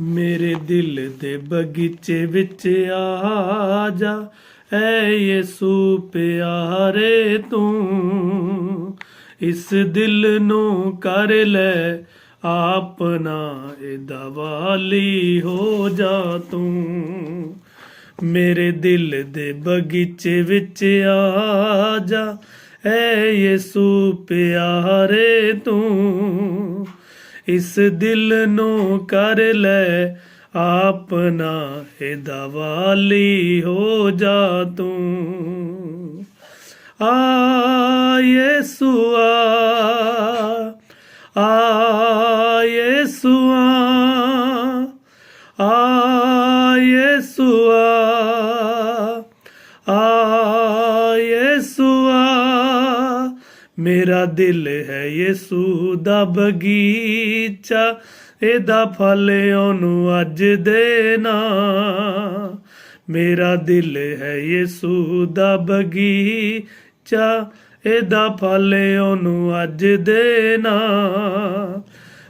ਮੇਰੇ ਦਿਲ ਦੇ ਬਗੀਚੇ ਵਿੱਚ ਆ ਜਾ। ਐ ਯਿਸੂ ਪਿਆਰੇ ਤੂੰ, ਇਸ ਦਿਲ ਨੂੰ ਕਰ ਲੈ ਆਪਣਾ, ਇਹਦਾ ਵਾਲੀ ਹੋ ਜਾ ਤੂੰ। ਮੇਰੇ ਦਿਲ ਦੇ ਬਗੀਚੇ ਵਿੱਚ ਆ ਜਾ। ਐ ਯਿਸੂ ਪਿਆਰੇ ਤੂੰ ਇਸ ਦਿਲ ਨੂੰ ਕਰ ਲੈ ਆਪਣਾ ਇਹਦਾ ਵਾਲੀ ਹੋ ਜਾ ਤੂੰ। ਆ ਯਿਸੂ ਆ ਆ ਯਿਸੂ ਆ ਆ ਮੇਰਾ ਦਿਲ ਹੈ ਯਿਸੂ ਦਾ ਬਗੀਚਾ, ਇਹਦਾ ਫਲ ਉਹਨੂੰ ਅੱਜ ਦੇਣਾ। ਮੇਰਾ ਦਿਲ ਹੈ ਯਿਸੂ ਦਾ ਬਗੀਚਾ, ਇਹਦਾ ਫਲ ਉਹਨੂੰ ਅੱਜ ਦੇਣਾ।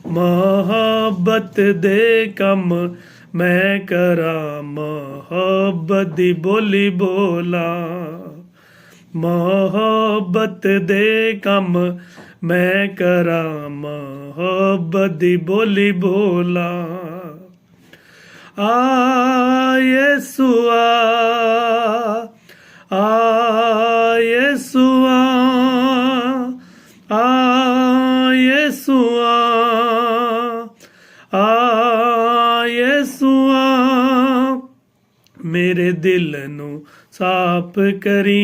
ਮੁਹੱਬਤ ਦੇ ਕੰਮ ਮੈਂ ਕਰਾਂ, ਮੁਹੱਬਤ ਦੀ ਬੋਲੀ ਬੋਲਾਂ। ਮੁਹੱਬਤ ਦੇ ਕੰਮ ਮੈਂ ਕਰਾਂ, ਮੁਹੱਬਤ ਦੀ ਬੋਲੀ ਬੋਲਾਂ। ਆ ਯਿਸੂ ਆ ਆ ਆ ਆ ਆ ਆ ਆ ਮੇਰੇ ਦਿਲ ਨੂੰ ਸਾਫ਼ ਕਰੀ।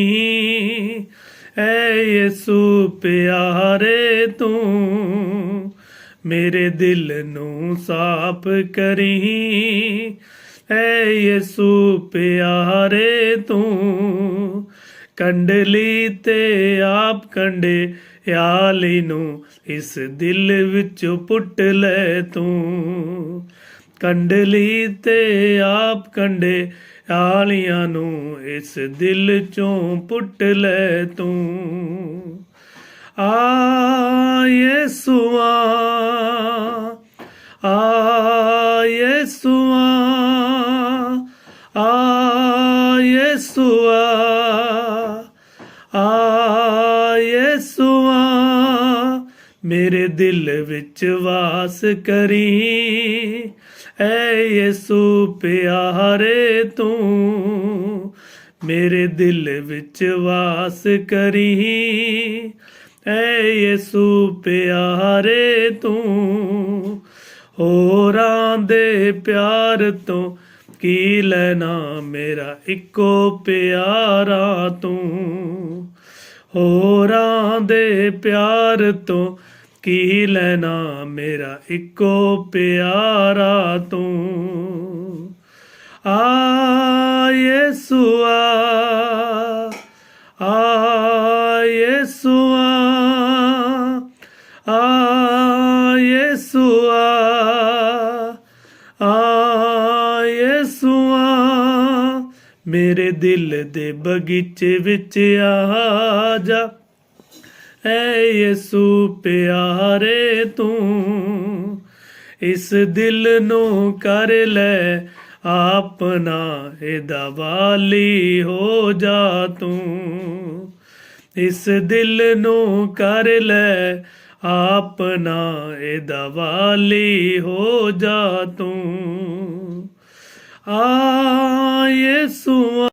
ਐ ਯਿਸੂ ਪਿਆਰੇ ਤੂੰ, ਮੇਰੇ ਦਿਲ ਨੂੰ ਸਾਫ਼ ਕਰੀ। ਐ ਯਿਸੂ ਪਿਆਰੇ ਤੂੰ, ਕੰਡਲੀ ਤੇ ਆਪ ਕੰਡੇ ਯਾਲੀ ਨੂੰ ਇਸ ਦਿਲ ਵਿੱਚ ਪੁੱਟ ਲੈ ਤੂੰ। ਕੰਡਲੀ ਤੇ ਆਪ ਕੰਡੇ ਆਲੀਆਂ ਨੂੰ ਇਸ ਦਿਲ ਚੋਂ ਪੁੱਟ ਲੈ ਤੂੰ। ਆ ਯਿਸੂ ਆ ਆ ਯਿਸੂ ਆ ਆ ਯਿਸੂ ਆ ਆ ਯਿਸੂ ਆ ਮੇਰੇ ਦਿਲ ਵਿੱਚ ਵਾਸ ਕਰੀ। ਐ ਯਿਸੂ ਪਿਆਰੇ ਤੂੰ, ਮੇਰੇ ਦਿਲ ਵਿੱਚ ਵਾਸ ਕਰੀ। ਐ ਯਿਸੂ ਪਿਆਰੇ ਤੂੰ, ਹੋਰਾਂ ਦੇ ਪਿਆਰ ਤੋਂ ਕੀ ਲੈਣਾ ਮੇਰਾ ਇੱਕੋ ਪਿਆਰਾ ਤੂੰ? ਹੋਰਾਂ ਦੇ ਪਿਆਰ ਤੋਂ ਕੀ ਲੈਣਾ ਮੇਰਾ ਇੱਕੋ ਪਿਆਰਾ ਤੂੰ? ਆ ਯਿਸੂ ਆ ਆ ਆ ਆ ਆ ਆ ਆ ਮੇਰੇ ਦਿਲ ਦੇ ਬਗੀਚੇ ਵਿੱਚ ਆ ਜਾ। ਐ ਯਿਸੂ ਪਿਆਰੇ ਤੂੰ, ਇਸ ਦਿਲ ਨੂੰ ਕਰ ਲੈ ਆਪਣਾ, ਇਹਦਾ ਵਾਲੀ ਹੋ ਜਾ ਤੂੰ। ਇਸ ਦਿਲ ਨੂੰ ਕਰ ਲੈ ਆਪਣਾ, ਇਹਦਾ ਵਾਲੀ ਹੋ ਜਾ ਤੂੰ। ਆ ਯਿਸੂ